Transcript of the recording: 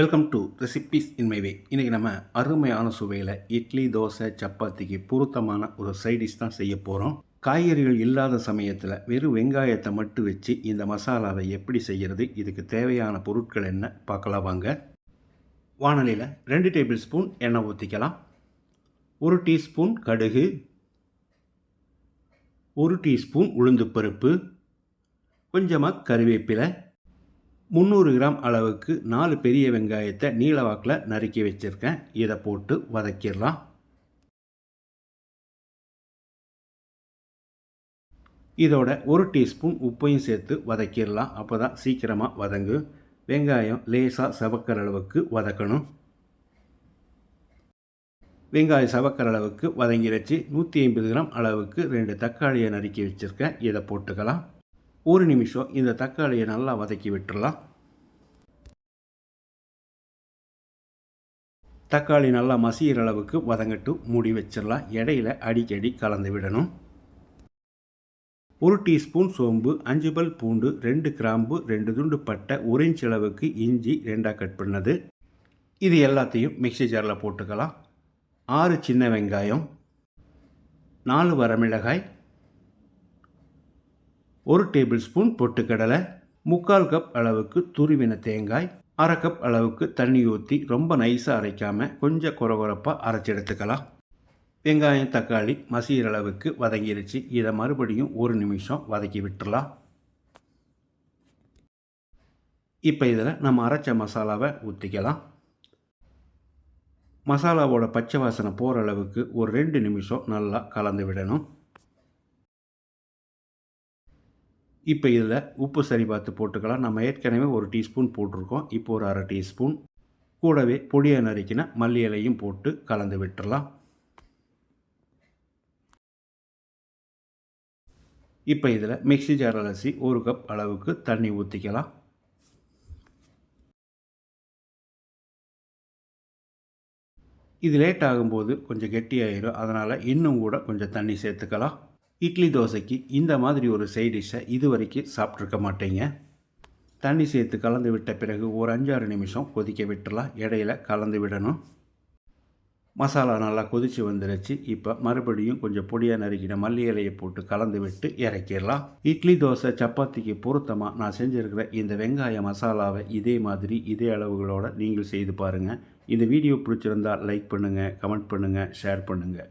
Welcome to recipes in my way இன்றைக்கி நம்ம அருமையான சுவையில் இட்லி தோசை சப்பாத்திக்கு பொருத்தமான ஒரு சைடிஷ் தான் செய்ய போகிறோம் காய்கறிகள் இல்லாத சமயத்தில் வெறும் வெங்காயத்தை மட்டும் வச்சு இந்த மசாலாவை எப்படி செய்கிறது இதுக்கு தேவையான பொருட்கள் என்ன பார்க்கலாம் வாங்க. வானலியில் ரெண்டு டேபிள் ஸ்பூன் எண்ணெய் ஊற்றிக்கலாம் ஒரு டீஸ்பூன் கடுகு ஒரு டீஸ்பூன் உளுந்துப்பருப்பு கொஞ்சமாக கருவேப்பிலை முந்நூறு கிராம் அளவுக்கு நாலு பெரிய வெங்காயத்தை நீளவாக்கில் நறுக்கி வச்சுருக்கேன். இதை போட்டு வதக்கிடலாம். இதோட ஒரு டீஸ்பூன் உப்பையும் சேர்த்து வதக்கிடலாம். அப்போ தான் சீக்கிரமாக வதங்கு. வெங்காயம் லேசாக சவக்கிற அளவுக்கு வதக்கணும். வெங்காயம் சவக்கிற அளவுக்கு வதங்கிடுச்சு நூற்றி ஐம்பது கிராம் அளவுக்கு ரெண்டு தக்காளியை நறுக்கி வச்சுருக்கேன். இதை போட்டுக்கலாம். ஒரு நிமிஷம் இந்த தக்காளியை நல்லா வதக்கி விட்டுடலாம் தக்காளி நல்லா மசிகிற அளவுக்கு வதங்கட்டு மூடி வச்சிடலாம் இடையில அடிக்கடி கலந்து விடணும். ஒரு டீஸ்பூன் சோம்பு அஞ்சு பல் பூண்டு ரெண்டு கிராம்பு ரெண்டு துண்டு பட்டை ஒரு இன்ச் அளவுக்கு இஞ்சி ரெண்டாக கட் பண்ணது. இது எல்லாத்தையும் மிக்சி ஜாரில் போட்டுக்கலாம். ஆறு சின்ன வெங்காயம் நாலு வரமிளகாய் ஒரு டேபிள் ஸ்பூன் பொட்டுக்கடலை முக்கால் கப் அளவுக்கு துருவின தேங்காய் அரை கப் அளவுக்கு தண்ணி ஊற்றி ரொம்ப நைஸாக அரைக்காமல் கொஞ்சம் குறகுறப்பாக அரைச்சி எடுத்துக்கலாம். வெங்காயம் தக்காளி மசிகிற அளவுக்கு வதங்கிருச்சு. இதை மறுபடியும் ஒரு நிமிஷம் வதக்கி விட்டுடலாம் இப்போ இதில் நம்ம அரைச்ச மசாலாவை ஊற்றிக்கலாம் மசாலாவோட பச்சை வாசனை போகிற அளவுக்கு ஒரு ரெண்டு நிமிஷம் நல்லா கலந்து விடணும். இப்போ இதில் உப்பு சரி பார்த்து போட்டுக்கலாம். நம்ம ஏற்கனவே ஒரு டீஸ்பூன் போட்டிருக்கோம். இப்போ ஒரு அரை டீஸ்பூன். கூடவே பொடியை நறுக்கின மல்லி இலையும் போட்டு கலந்து விட்டுடலாம் இப்போ இதில் மிக்சி ஜார் அலசி ஒரு கப் அளவுக்கு தண்ணி ஊற்றிக்கலாம். இது லேட் ஆகும்போது கொஞ்சம் கெட்டியாயிரும். அதனால் இன்னும் கூட கொஞ்சம் தண்ணி சேர்த்துக்கலாம். இட்லி தோசைக்கு இந்த மாதிரி ஒரு சைடிஷை இது வரைக்கும் சாப்பிட்ருக்க மாட்டேங்க. தண்ணி சேர்த்து கலந்து விட்ட பிறகு ஒரு அஞ்சாறு நிமிஷம் கொதிக்க விட்டுலாம் இடையில கலந்து விடணும். மசாலா நல்லா கொதித்து வந்துருச்சு. இப்போ மறுபடியும் கொஞ்சம் பொடியாக நறுக்கின மல்லி இலையை போட்டு கலந்து விட்டு இறக்கிடலாம். இட்லி தோசை சப்பாத்திக்கு பொருத்தமாக நான் செஞ்சுருக்கிற இந்த வெங்காய மசாலாவை இதே மாதிரி இதே அளவுகளோடு நீங்கள் செய்து பாருங்கள் இந்த வீடியோ பிடிச்சிருந்தால் லைக் பண்ணுங்கள் கமெண்ட் பண்ணுங்கள் ஷேர் பண்ணுங்கள்